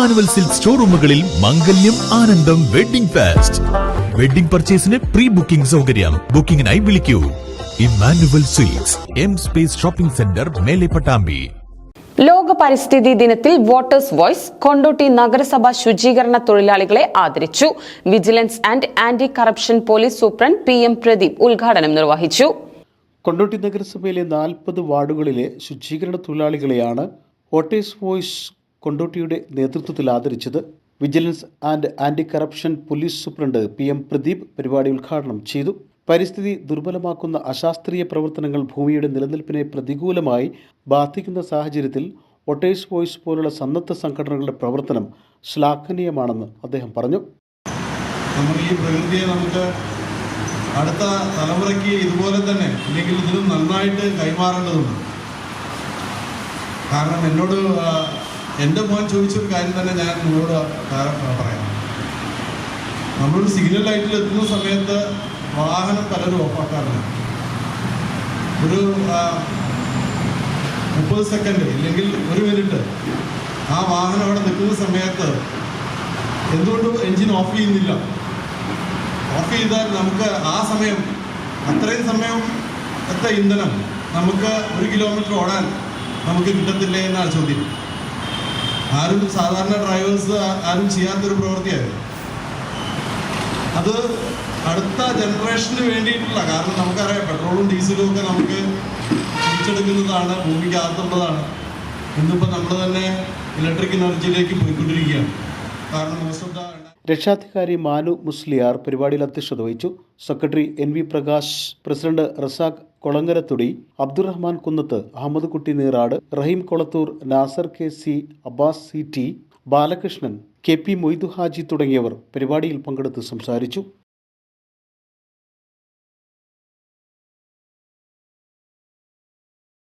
Emmanuel silk ഷോറൂമുകളിൽ മംഗല്യം ആനന്ദം വെഡിംഗ് ഫാസ്റ്റ്. വെഡിംഗ് പർച്ചേസിന് പ്രീ ബുക്കിംഗ് സൗകര്യം. ബുക്കിംഗിനായി വിളിക്കൂ. Emmanuel silks M space shopping centre മേലെ പട്ടാമ്പി. ലോക പരിസ്ഥിതി ദിനത്തിൽ വോട്ടേഴ്സ് വോയ്സ് കൊണ്ടോട്ടി നഗരസഭ ശുചീകരണ തൊഴിലാളികളെ ആദരിച്ചു. Vigilance and anti corruption police superintendent P M Pradeep ഉദ്ഘാടനം നിർവഹിച്ചു. കൊണ്ടോട്ടി നഗരസഭയിലെ നാൽപ്പത് വാർഡുകളിലെ ശുചീകരണ തൊഴിലാളികളെയാണ് വോട്ടേഴ്സ് വോയ്സ് കൊണ്ടോട്ടിയുടെ നേതൃത്വത്തിൽ ആദരിച്ചത് vigilance and anti corruption police superintendent P M Pradeep പരിപാടി ഉദ്ഘാടനം ചെയ്തു. പരിസ്ഥിതി ദുർബലമാക്കുന്ന അശാസ്ത്രീയ പ്രവർത്തനങ്ങൾ ഭൂമിയുടെ നിലനിൽപ്പിനെ പ്രതികൂലമായി ബാധിക്കുന്ന സാഹചര്യത്തിൽ വോട്ടേഴ്സ് വോയിസ് പോലുള്ള സന്നദ്ധ സംഘടനകളുടെ പ്രവർത്തനം ശ്ലാഘനീയമാണെന്ന് അദ്ദേഹം പറഞ്ഞു. നമ്മുടെ ഈ പ്രകൃതിയെ നമുക്ക് അടുത്ത തലമുറയ്ക്ക് ഇതുപോലെ തന്നെ അല്ലെങ്കിൽ ഇതിലും നന്നായിട്ട് കൈമാറേണ്ടതുണ്ട്. കാരണം എന്നോട് എന്റെ മോൻ ചോദിച്ചൊരു കാര്യം തന്നെ ഞാൻ നിങ്ങളോട് പറയാം. നമ്മളൊരു സിഗ്നൽ ലൈറ്റിൽ എത്തുന്ന സമയത്ത് വാഹനം പലരും ഓഫാക്കാറില്ല ഒരു മുപ്പത് സെക്കൻഡ് ഇല്ലെങ്കിൽ ഒരു മിനിറ്റ് ആ വാഹനം അവിടെ നിൽക്കുന്ന സമയത്ത് എന്തുകൊണ്ടും എൻജിൻ ഓഫ് ചെയ്യുന്നില്ല. ഓഫ് ചെയ്താൽ നമുക്ക് ആ സമയം അത്രയും സമയം എത്ര ഇന്ധനം നമുക്ക് ഒരു കിലോമീറ്റർ ഓടാൻ നമുക്ക് കിട്ടത്തില്ലേ എന്നാണ് ചോദ്യം. ആരും സാധാരണ ഡ്രൈവേഴ്സ് ആരും ചെയ്യാത്തൊരു പ്രവൃത്തിയായിരുന്നു. അത് അടുത്ത ജനറേഷന് വേണ്ടിയിട്ടുള്ള കാരണം നമുക്കറിയാം പെട്രോളും ഡീസലും ഒക്കെ നമുക്ക് തിരിച്ചെടുക്കുന്നതാണ് ഭൂമിക്ക് അകത്തുള്ളതാണ്. ഇന്നിപ്പോൾ നമ്മൾ തന്നെ ഇലക്ട്രിക് എനർജിയിലേക്ക് പോയിക്കൊണ്ടിരിക്കുകയാണ്. കാരണം മോസ്റ്റ് ഓഫ് ദ രക്ഷാധികാരി മാനു മുസ്ലിയാർ പരിപാടിയിൽ അധ്യക്ഷത വഹിച്ചു. Secretary N V Prakash president Razak Kolangarathodi Abdurahman Kunnath Ahammed Kutty Neerad Raheem Kolathur Nasar K C Abbas C T Balakrishnan K P Moidu Haji തുടങ്ങിയവർ പരിപാടിയിൽ പങ്കെടുത്ത് സംസാരിച്ചു.